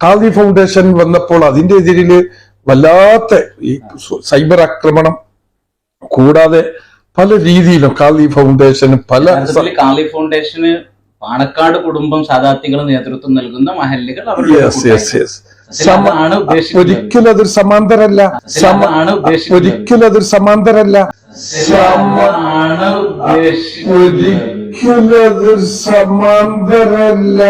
കാൽദി foundation വന്നപ്പോൾ അതിന്റെ എതിരിൽ വല്ലാത്ത ഈ സൈബർ ആക്രമണം. കൂടാതെ പല രീതിയിലും ഖാദി ഫൗണ്ടേഷൻ പല ഖാദി ഫൗണ്ടേഷന് പാണക്കാട് കുടുംബം സാധാർത്ഥികൾ നേതൃത്വം നൽകുന്ന മഹല്ലുകൾ ഒരിക്കലും അതൊരു സമാന്തരല്ല ഒരിക്കലും അതൊരു സമാന്തരല്ല ഒരിക്കലും അതൊരു സമാന്തരല്ല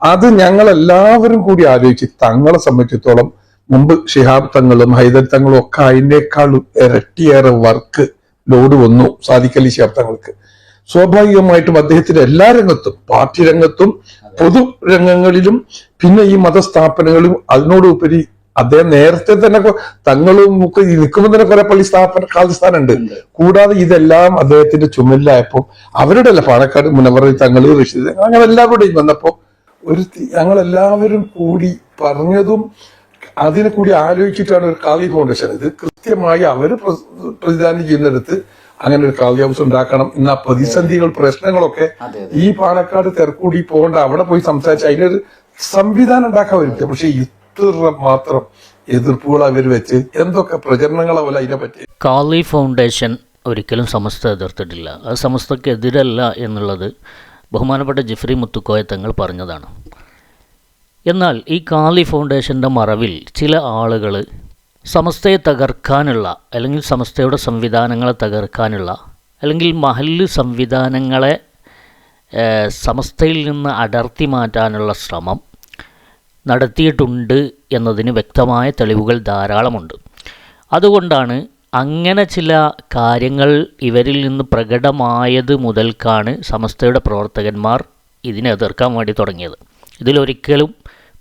അത് ഞങ്ങൾ എല്ലാവരും കൂടി ആലോചിച്ച് തങ്ങളെ സംബന്ധിച്ചിടത്തോളം മുമ്പ് ഷിഹാബ് തങ്ങളും ഹൈദർ തങ്ങളും ഒക്കെ അതിനേക്കാളും ഇരട്ടിയേറെ വർക്ക് ലോഡ് വന്നു സാധിക്കലി ഷിഹാബ് തങ്ങൾക്ക്. സ്വാഭാവികമായിട്ടും അദ്ദേഹത്തിന്റെ എല്ലാ രംഗത്തും പാർട്ടി രംഗത്തും പൊതു രംഗങ്ങളിലും പിന്നെ ഈ മതസ്ഥാപനങ്ങളും അതിനോടുപരി അദ്ദേഹം നേരത്തെ തന്നെ തങ്ങളും ഒക്കെ നിൽക്കുമ്പോൾ തന്നെ കുറെ പള്ളി സ്ഥാപന കാലസ്ഥാനുണ്ട് കൂടാതെ ഇതെല്ലാം അദ്ദേഹത്തിന്റെ ചുമലിലായപ്പോ അവരുടെ അല്ല പാണക്കാട് മുനവറി തങ്ങൾ റഷീദ് അങ്ങനെ എല്ലാവരുടെയും വന്നപ്പോ ഒരു ഞങ്ങളെല്ലാവരും ഞങ്ങൾ എല്ലാവരും കൂടി പറഞ്ഞതും അതിനെ കൂടി ആലോചിച്ചിട്ടാണ് ഒരു കാവ്യ ഫൗണ്ടേഷൻ ഇത് കൃത്യമായി അവർ പ്രതിദാനം ചെയ്യുന്നിടത്ത് അങ്ങനെ ഒരു കാവ്യ ഹൗസ് ഉണ്ടാക്കണം എന്ന പ്രതിസന്ധികൾ പ്രശ്നങ്ങളൊക്കെ ഈ പാലക്കാട് തെരക്കൂടി പോകേണ്ട അവിടെ പോയി സംസാരിച്ച് അതിനൊരു സംവിധാനം ഉണ്ടാക്കാൻ പറ്റും പക്ഷെ ഇത്ര മാത്രം എതിർപ്പുകൾ അവർ വെച്ച് എന്തൊക്കെ പ്രചരണങ്ങളെ പോലെ അതിനെ പറ്റി? കാളി ഫൗണ്ടേഷൻ ഒരിക്കലും സമസ്ത എതിർത്തിട്ടില്ല. അത് സമസ്തക്കെതിരല്ല എന്നുള്ളത് ബഹുമാനപ്പെട്ട ജിഫ്രി മുത്തുക്കോയ തങ്ങൾ പറഞ്ഞതാണ്. എന്നാൽ ഈ കാലി ഫൗണ്ടേഷന്റെ മറവിൽ ചില ആളുകൾ സമസ്തയെ തകർക്കാനുള്ള അല്ലെങ്കിൽ സമസ്തയുടെ സംവിധാനങ്ങളെ തകർക്കാനുള്ള അല്ലെങ്കിൽ മഹല്ല് സംവിധാനങ്ങളെ സമസ്തയിൽ നിന്ന് അടർത്തി മാറ്റാനുള്ള ശ്രമം നടത്തിയിട്ടുണ്ട് എന്നതിന് വ്യക്തമായ തെളിവുകൾ ധാരാളമുണ്ട്. അതുകൊണ്ടാണ് അങ്ങനെ ചില കാര്യങ്ങൾ ഇവരിൽ നിന്ന് പ്രകടമായത് മുതൽക്കാണ് സമസ്തയുടെ പ്രവർത്തകന്മാർ ഇതിനെ എതിർക്കാൻ വേണ്ടി തുടങ്ങിയത്. ഇതിലൊരിക്കലും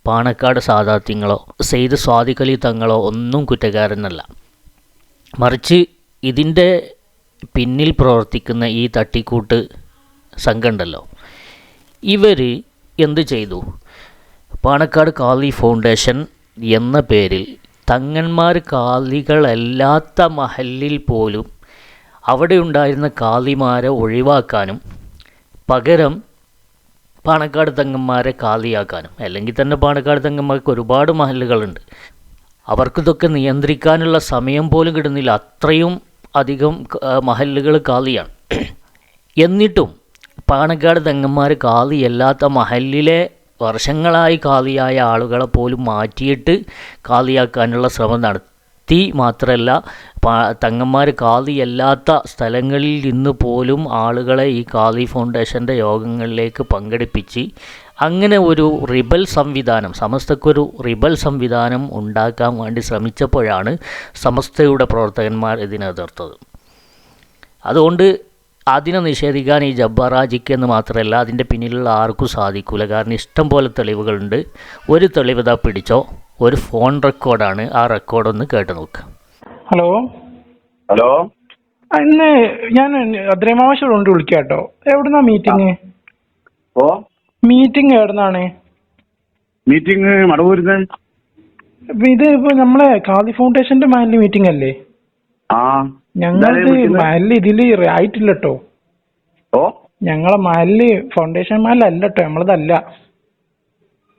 പാണക്കാട് സാദാത്യങ്ങളോ സെയ്ദ് സ്വാദിഖലി തങ്ങളോ ഒന്നും കുറ്റകാരനല്ല മറിച്ച് ഇതിന്റെ പിന്നിൽ പ്രവർത്തിക്കുന്ന ഈ തട്ടിക്കൂട്ട് സംഘമുണ്ടല്ലോ. ഇവർ എന്ത് ചെയ്തു? പാണക്കാട് കാളി ഫൗണ്ടേഷൻ എന്ന പേരിൽ തങ്ങന്മാർ കാലികളല്ലാത്ത മഹലിൽ പോലും അവിടെ ഉണ്ടായിരുന്ന കാലിമാരെ ഒഴിവാക്കാനും പകരം പാണക്കാട് തങ്ങന്മാരെ കാലിയാക്കാനും അല്ലെങ്കിൽ തന്നെ പാണക്കാട് തങ്ങന്മാർക്ക് ഒരുപാട് മഹലുകളുണ്ട് അവർക്കിതൊക്കെ നിയന്ത്രിക്കാനുള്ള സമയം പോലും കിടുന്നില്ല അത്രയും അധികം മഹലുകൾ കാലിയാണ്. എന്നിട്ടും പാണക്കാട് തെങ്ങന്മാർ കാലിയല്ലാത്ത മഹലിലെ വർഷങ്ങളായി കാലിയായ ആളുകളെ പോലും മാറ്റിയിട്ട് കാലിയാക്കാനുള്ള ശ്രമം നടത്തി മാത്രമല്ല തങ്ങന്മാർ കാലിയല്ലാത്ത സ്ഥലങ്ങളിൽ നിന്ന് പോലും ആളുകളെ ഈ കാലി ഫൗണ്ടേഷന്റെ യോഗങ്ങളിലേക്ക് പങ്കെടുപ്പിച്ച് അങ്ങനെ ഒരു റിബൽ സംവിധാനം സമസ്തക്കൊരു റിബൽ സംവിധാനം ഉണ്ടാക്കാൻ വേണ്ടി ശ്രമിച്ചപ്പോഴാണ് സമസ്തയുടെ പ്രവർത്തകന്മാർ ഇതിനെ എതിർത്തത്. അതുകൊണ്ട് അതിനെ നിഷേധിക്കാൻ ഈ ജബ്ബാറാജിക്ക് എന്ന് മാത്രമല്ല അതിന്റെ പിന്നിലുള്ള ആർക്കും സാധിക്കില്ല കാരണം ഇഷ്ടം പോലെ തെളിവുകളുണ്ട്. ഒരു തെളിവ് ഇതാ പിടിച്ചോ. ഒരു ഫോൺ റെക്കോർഡാണ്. ആ റെക്കോർഡ് ഒന്ന് കേട്ട് നോക്ക്. ഹലോ? ഹലോ? ഇന്ന് ഞാൻ അദ്രമാവശ്യമുണ്ട് വിളിക്കാം കേട്ടോ എവിടുന്നാ മീറ്റിംഗ്? ഓ? മീറ്റിംഗ് എവിടുന്നാണ്? മീറ്റിംഗ് മടവൂരുന്ന്. ഇപ്പൊ ഇത് ഇപ്പൊ നമ്മളെ കാലി ഫൗണ്ടേഷന്റെ മാനിന്റെ മീറ്റിംഗ് അല്ലേ? ആ. വിളിക്കുന്നത്? മഹൽ ഇതിൽ ആയിട്ടില്ല കേട്ടോ ഓ? ഞങ്ങളെ മഹൽ ഫൗണ്ടേഷൻ മഹലല്ല കേട്ടോ നമ്മളതല്ല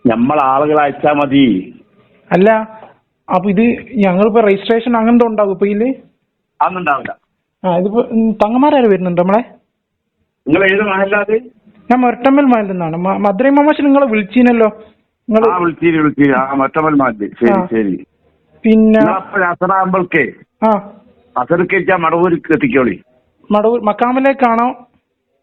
നമ്മൾ ആളുകൾ അയച്ചാ മതി. അല്ല അപ്പൊ ഇത് ഞങ്ങളിപ്പോ രജിസ്ട്രേഷൻ അങ്ങനത്തെ ഉണ്ടാവും ഇപ്പൊ ഇതിൽ? ഉണ്ടാവില്ല. ആ ഇതിപ്പോ തങ്ങന്മാരാര് വരുന്നുണ്ട് നമ്മളെ? നിങ്ങൾ ഏത് ഞാൻ മൊരട്ടമ്മൽ മഹലിൽ നിന്നാണ്. മധുരൈ മാമാശ് നിങ്ങളെ വിളിച്ചീനല്ലോ. ആ വിളിച്ചീരി വിളിച്ചീരി ആ ശരി ശരി. പിന്നെ അസറാകുമ്പോഴേക്കേ ആ. അസർക്കേറ്റാ മടവൂർക്ക് എത്തിക്കോളി. മടവൂർ മക്കാമിലേക്കാണോ?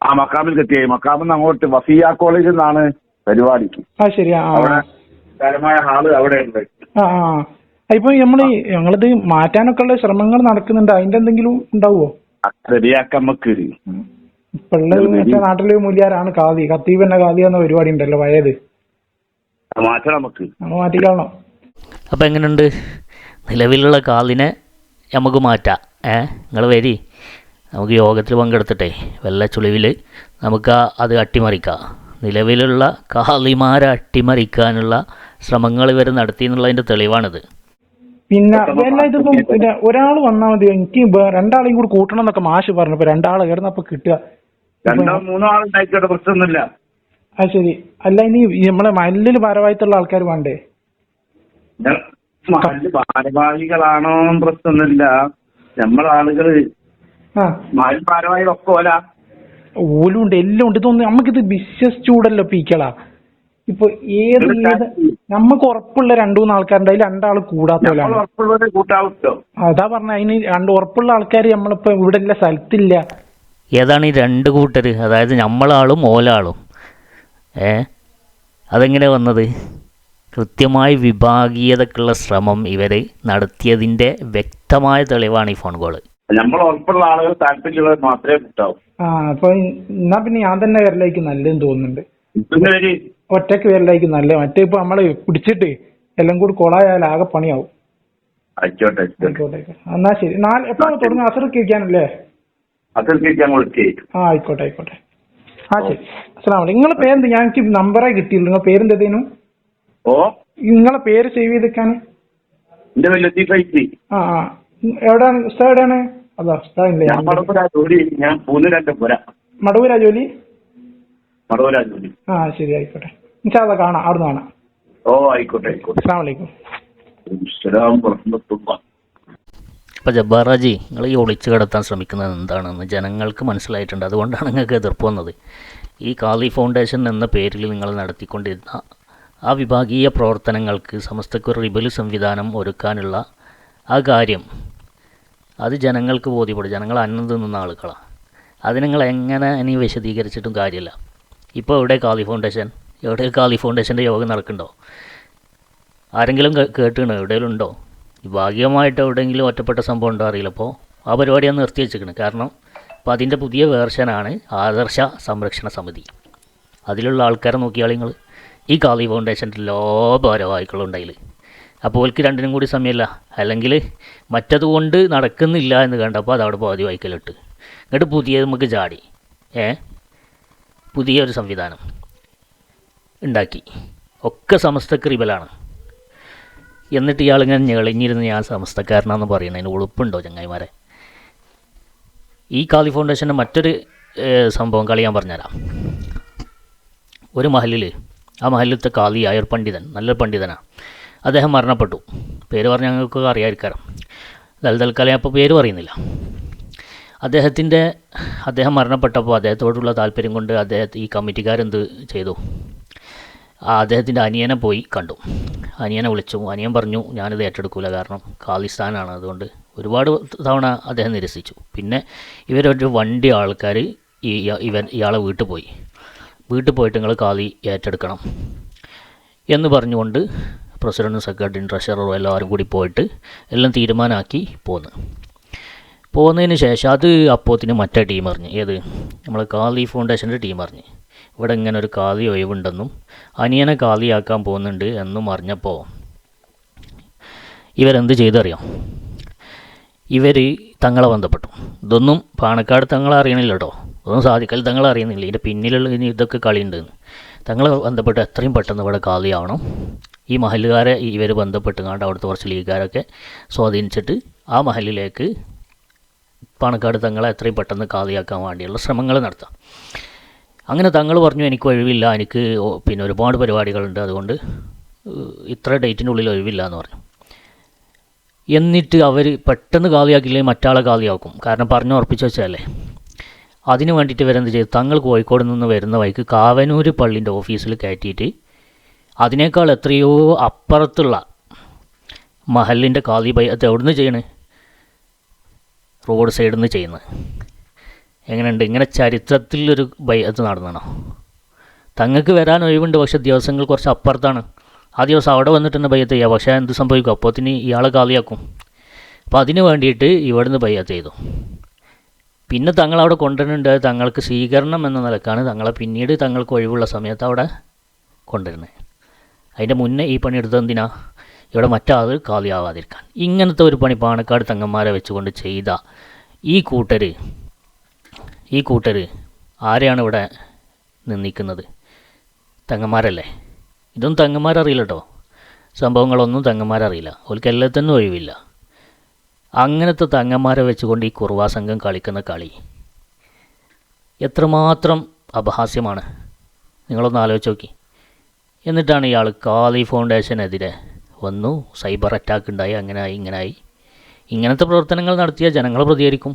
ആ മക്കാമിൽ എത്തിയായി മക്കാമിൽ നിന്ന് അങ്ങോട്ട് വസിയ കോളേജിൽ നിന്നാണ് പരിപാടി. ആ ശരി ആ ആ. അവിടെ ഹാൾ അവിടെ ഉണ്ട് ആ ആ. ഇപ്പൊ നമ്മൾ ഞങ്ങളിത് മാറ്റാനൊക്കെ ഉള്ള ശ്രമങ്ങൾ നടക്കുന്നുണ്ട്. അതിന്റെ എന്തെങ്കിലും ഉണ്ടാവുമോ ശരിയാക്കാൻ നമുക്ക്. ഇപ്പൊ നാട്ടിലെ മൂല്യാരാണ് കാതി കത്തീബ് എന്ന കാതി എന്ന പരിപാടി ഉണ്ടല്ലോ പഴയത്. മാറ്റണം നമുക്ക്. നമ്മൾ അപ്പൊ അപ്പോൾ എങ്ങനെയുണ്ട് നിലവിലുള്ള കാലിനെ നമുക്ക് മാറ്റാം. ഏ നിങ്ങൾ വരി. നമുക്ക് യോഗത്തിൽ പങ്കെടുത്തിട്ടെ. വെള്ള ചുളിവിൽ നമുക്ക് ആ അത് അട്ടിമറിക്കാം. നിലവിലുള്ള കാളിമാരെ അട്ടിമറിക്കാനുള്ള ശ്രമങ്ങൾ ഇവർ നടത്തി എന്നുള്ളതിന്റെ തെളിവാണിത്. പിന്നെ അല്ല ഇതിപ്പം പിന്നെ ഒരാൾ വന്നാൽ മതി. എനിക്ക് രണ്ടാളെയും കൂടി കൂട്ടണം എന്നൊക്കെ മാഷ് പറഞ്ഞു ഇപ്പൊ രണ്ടാളെ കിടന്നപ്പോ കിട്ടുക. രണ്ടോ മൂന്നോ ആളുണ്ടായിക്കോട്ടെ പ്രശ്നമൊന്നുമില്ല. ആ ശരി. അല്ല ഇനി നമ്മളെ മല്ലിൽ ഭാരവാഹിത്തുള്ള ആൾക്കാർ വേണ്ടേ? ഭാരവാഹികളാണോ പ്രശ്നമൊന്നുമില്ല നമ്മളെ ആളുകൾ ആ. മഹൽ ഭാരവാഹികളൊക്കെ ഓല ഓലും. ഉണ്ട് എല്ലാം ഉണ്ട്. ഇതൊന്നും നമുക്കിത് വിശ്വസിച്ചൂടല്ലോ പീക്കളാ ഇപ്പൊ ഏത് ഏത് നമുക്ക് ഉറപ്പുള്ള രണ്ടു മൂന്ന് ആൾക്കാരുണ്ട്. അതിൽ രണ്ടാൾ കൂടാത്ത കൂടാത്തവരാണ് ഉറപ്പുള്ളത് കൂട്ടാവുമല്ലോ അതാ പറഞ്ഞ. അതിന് രണ്ട് ഉറപ്പുള്ള ആൾക്കാർ നമ്മളിപ്പോ ഇവിടെ ഇല്ല സ്ഥലത്തില്ല. ഏതാണ് ഈ രണ്ട് കൂട്ടര്? അതായത് നമ്മളാളും ഓലാളും. ഏ? അതെങ്ങനെ വന്നത്? കൃത്യമായ വിഭാഗീയതക്കുള്ള ശ്രമം ഇവർ നടത്തിയതിന്റെ വ്യക്തമായ തെളിവാണ് ഈ ഫോൺ കോൾ നമ്മൾ ഉറപ്പുള്ള ആളുകൾ താല്പര്യമുള്ളത് മാത്രമേ കിട്ടാവൂ ആ അപ്പൊ എന്നാ പിന്നെ ഞാൻ തന്നെ വരലായിരിക്കും നല്ലതെന്ന് തോന്നുന്നുണ്ട്. ഒറ്റയ്ക്ക് വരലായിരിക്കും നല്ല? മറ്റേ ഇപ്പൊ നമ്മൾ പിടിച്ചിട്ട് എല്ലാം കൂടി കൊളായാൽ ആകെ പണിയാവും. ആയിക്കോട്ടെ ആയിക്കോട്ടെ. എന്നാ ശരി. നാല് എപ്പോ തുടങ്ങും. അസർക്ക് ഇരിക്കാനല്ലേ ആ ആയിക്കോട്ടെ ആയിക്കോട്ടെ. ആ ശരി. അസ്സലാം വലൈക്കും നിങ്ങളെ പേരെന്ത്? ഞാൻ നമ്പറേ കിട്ടിയില്ല. നിങ്ങളെ പേരെന്തേനു ഓ? നിങ്ങളെ പേര് സേവ് ചെയ്തേക്കാൻ എന്റെ പേര് ലത്തീഫൈസി ആ എവിടെയാണ് ഉസ്താദ് എവിടെയാണ്? അതാ ഉസ്താദില്ലേ ഞാൻ മടവൂരാ ജോലി ഞാൻ രണ്ട് പുര മടവൂരാ ജോലി? മടവൂരാ ജോലി. ആ ശരി ആയിക്കോട്ടെ. ഇൻഷാല്ലാ കാണാം. അവിടുന്ന് കാണാം. ഓ ആയിക്കോട്ടെ ആയിക്കോട്ടെ. അസ്സാം വലൈക്കും ഇസ്ലാം പുറത്തുനിന്നെത്തുമ്പോ അപ്പോൾ ജബ്ബാറാജി നിങ്ങൾ ഈ ഒളിച്ചു കടത്താൻ ശ്രമിക്കുന്നത് എന്താണെന്ന് ജനങ്ങൾക്ക് മനസ്സിലായിട്ടുണ്ട്. അതുകൊണ്ടാണ് നിങ്ങൾക്ക് എതിർപ്പ് വന്നത്. ഈ കാളി ഫൗണ്ടേഷൻ എന്ന പേരിൽ നിങ്ങൾ നടത്തിക്കൊണ്ടിരുന്ന ആ വിഭാഗീയ പ്രവർത്തനങ്ങൾക്ക് സമസ്തക്ക് ഒരു റിബൽ സംവിധാനം ഒരുക്കാനുള്ള ആ കാര്യം. അത് ജനങ്ങൾക്ക് ബോധ്യപ്പെടും. ജനങ്ങൾ അന്നം തിന്നുന്ന ആളുകളാണ് അത് നിങ്ങൾ എങ്ങനെ ഇനി വിശദീകരിച്ചിട്ടും കാര്യമില്ല. ഇപ്പോൾ എവിടെ കാളി ഫൗണ്ടേഷൻ എവിടെ കാളി ഫൗണ്ടേഷന്റെ യോഗം നടക്കുന്നുണ്ടോ? ആരെങ്കിലും കേ- കേട്ടിണോ എവിടെയെങ്കിലും ഉണ്ടോ? ഭാഗികമായിട്ട് എവിടെയെങ്കിലും ഒറ്റപ്പെട്ട സംഭവം ഉണ്ടോ അറിയില്ല. അപ്പോൾ ആ പരിപാടി ഞാൻ നിർത്തി വെച്ചിരിക്കണം കാരണം അപ്പോൾ അതിന്റെ പുതിയ വേർഷനാണ് ആദർശ സംരക്ഷണ സമിതി. അതിലുള്ള ആൾക്കാരെ നോക്കിയാൽ നിങ്ങൾ ഈ കാളി ഫൗണ്ടേഷന്റെ എല്ലാ ഭാരവാഹികളും ഉണ്ടായില്ല അപ്പോൾ ഓൽക്ക് രണ്ടിനും കൂടി സമയമില്ല അല്ലെങ്കിൽ മറ്റതുകൊണ്ട് നടക്കുന്നില്ല എന്ന് കണ്ടപ്പോൾ അതവിടെ പാതി വായിക്കലിട്ട് എന്നിട്ട് പുതിയ നമുക്ക് ചാടി ഏ? പുതിയൊരു സംവിധാനം ഉണ്ടാക്കി. ഒക്കെ സമസ്തക്ക് റിബലാണ്. എന്നിട്ട് ഇയാളിങ്ങനെ ഞെളിഞ്ഞിരുന്ന് ഞാൻ സമസ്തക്കാരനാണെന്ന് പറയണതിന് ഉളുപ്പുണ്ടോ ചങ്ങായിമാരെ? ഈ കാളി ഫൗണ്ടേഷന്റെ മറ്റൊരു സംഭവം കളി ഞാൻ പറഞ്ഞുതരാം. ഒരു മഹലിൽ ആ മഹലിലത്തെ കാളിയായ ഒരു പണ്ഡിതൻ നല്ലൊരു പണ്ഡിതനാണ് അദ്ദേഹം മരണപ്പെട്ടു. പേര് പറഞ്ഞ ഞങ്ങൾക്ക് അറിയാതിരിക്കാം ദൽതൽക്കാലം ഞാൻ അപ്പോൾ പേര് പറയുന്നില്ല അദ്ദേഹത്തിന്റെ അദ്ദേഹം മരണപ്പെട്ടപ്പോൾ അദ്ദേഹത്തോടുള്ള താല്പര്യം കൊണ്ട് അദ്ദേഹത്തെ ഈ കമ്മിറ്റിക്കാരെന്ത് ചെയ്തു? ആ അദ്ദേഹത്തിന്റെ അനിയനെ പോയി കണ്ടു. അനിയനെ വിളിച്ചു. അനിയൻ പറഞ്ഞു ഞാനിത് ഏറ്റെടുക്കില്ല കാരണം ഖാലിസ്ഥാനാണ് അതുകൊണ്ട് ഒരുപാട് തവണ അദ്ദേഹം നിരസിച്ചു. പിന്നെ ഇവരൊരു വണ്ടി ആൾക്കാർ ഈ ഇവൻ ഇയാളെ വീട്ടിൽ പോയി. വീട്ടിൽ പോയിട്ട് നിങ്ങൾ കാലി ഏറ്റെടുക്കണം എന്ന് പറഞ്ഞുകൊണ്ട് പ്രസിഡന്റും സെക്രട്ടറിയും ട്രഷററും എല്ലാവരും കൂടി പോയിട്ട് എല്ലാം തീരുമാനമാക്കി പോന്ന്. പോകുന്നതിന് ശേഷം അത് അപ്പോത്തിന് മറ്റേ ടീം അറിഞ്ഞ്. ഏത്? നമ്മൾ കാലി ഫൗണ്ടേഷന്റെ ടീം അറിഞ്ഞ്. ഇവിടെ ഇങ്ങനെ ഒരു കാലി ഒഴിവുണ്ടെന്നും അനിയനെ കാലിയാക്കാൻ പോകുന്നുണ്ട് എന്നും അറിഞ്ഞപ്പോൾ ഇവരെന്ത് ചെയ്തറിയാം? ഇവർ തങ്ങളെ ബന്ധപ്പെട്ടു. ഇതൊന്നും പാണക്കാട് തങ്ങളെ അറിയണില്ല കേട്ടോ ഇതൊന്നും സാധിക്കൽ തങ്ങളെ അറിയുന്നില്ല. ഇതിന്റെ പിന്നിലുള്ള ഇനി ഇതൊക്കെ കളിയുണ്ട്. തങ്ങളെ ബന്ധപ്പെട്ട് എത്രയും പെട്ടെന്ന് ഇവിടെ കാലിയാവണം. ഈ മഹലുകാരെ ഇവർ ബന്ധപ്പെട്ടുകൊണ്ട് അവിടുത്തെ കുറച്ച് ലീഗുകാരൊക്കെ സ്വാധീനിച്ചിട്ട് ആ മഹലിലേക്ക് പാണക്കാട് തങ്ങളെ എത്രയും പെട്ടെന്ന് കാലിയാക്കാൻ വേണ്ടിയുള്ള ശ്രമങ്ങൾ നടത്താം. അങ്ങനെ തങ്ങൾ പറഞ്ഞു എനിക്ക് ഒഴിവില്ല. എനിക്ക് പിന്നെ ഒരുപാട് പരിപാടികളുണ്ട്. അതുകൊണ്ട് ഇത്ര ഡേറ്റിനുള്ളിൽ ഒഴിവില്ല എന്ന് പറഞ്ഞു. എന്നിട്ട് അവർ പെട്ടെന്ന് കാലിയാക്കില്ലെങ്കിൽ മറ്റാളെ കാലിയാക്കും. കാരണം പറഞ്ഞു ഉറപ്പിച്ച് വെച്ചതല്ലേ. അതിന് വേണ്ടിയിട്ട് ഇവരെന്ത് ചെയ്തു? തങ്ങൾ കോഴിക്കോട് നിന്ന് വരുന്ന വഴിക്ക് കാവനൂർ പള്ളിന്റെ ഓഫീസിൽ കയറ്റിയിട്ട് അതിനേക്കാൾ എത്രയോ അപ്പുറത്തുള്ള മഹലിന്റെ കാലി ബൈഅത്ത് എവിടുന്ന് ചെയ്യണേ? റോഡ് സൈഡിൽ നിന്ന് ചെയ്യുന്നത്. എങ്ങനെയുണ്ട്? ഇങ്ങനെ ചരിത്രത്തിലൊരു ബൈഅത്ത് നടന്നണോ തങ്ങൾക്ക് വരാൻ ഒഴിവുണ്ട് പക്ഷേ ദിവസങ്ങൾ കുറച്ച് അപ്പുറത്താണ്. ആ ദിവസം അവിടെ വന്നിട്ട് തന്നെ ബയ്യത്ത് ചെയ്യുക പക്ഷേ എന്ത് സംഭവിക്കും? അപ്പോത്തിന് ഇയാളെ കാലിയാക്കും അപ്പോൾ അതിന് വേണ്ടിയിട്ട് ഇവിടുന്ന് ബയ്യത്ത് ചെയ്തു. പിന്നെ തങ്ങൾ അവിടെ കൊണ്ടുവരുന്നുണ്ട് തങ്ങൾക്ക് സ്വീകരണം എന്ന നിലക്കാണ്. തങ്ങളെ പിന്നീട് തങ്ങൾക്ക് ഒഴിവുള്ള സമയത്ത് അവിടെ കൊണ്ടുവരുന്നത്. അതിന്റെ മുന്നേ ഈ പണി എടുത്തത് എന്തിനാ? ഇവിടെ മറ്റാൾ കാലിയാവാതിരിക്കാൻ. ഇങ്ങനത്തെ ഒരു പണി പാണക്കാട് തങ്ങന്മാരെ വെച്ചുകൊണ്ട് ചെയ്ത ഈ കൂട്ടർ ഈ കൂട്ടർ ആരെയാണ് ഇവിടെ നിന്നിക്കുന്നത് തങ്ങന്മാരല്ലേ? ഇതൊന്നും തങ്ങന്മാരറിയില്ല കേട്ടോ. സംഭവങ്ങളൊന്നും തങ്ങന്മാരറിയില്ല. അവർക്ക് എല്ലാത്തിനും ഒഴിവില്ല. അങ്ങനത്തെ തങ്ങന്മാരെ വെച്ചുകൊണ്ട് ഈ കുറുവാ സംഘം കളിക്കുന്ന കളി എത്രമാത്രം അപഹാസ്യമാണ്. നിങ്ങളൊന്ന് ആലോചിച്ച് നോക്കി. എന്നിട്ടാണ് ഇയാൾ കാലി ഫൗണ്ടേഷനെതിരെ വന്നു സൈബർ അറ്റാക്ക് ഉണ്ടായി അങ്ങനായി ഇങ്ങനായി ഇങ്ങനത്തെ പ്രവർത്തനങ്ങൾ നടത്തിയാൽ ജനങ്ങൾ പ്രതികരിക്കും.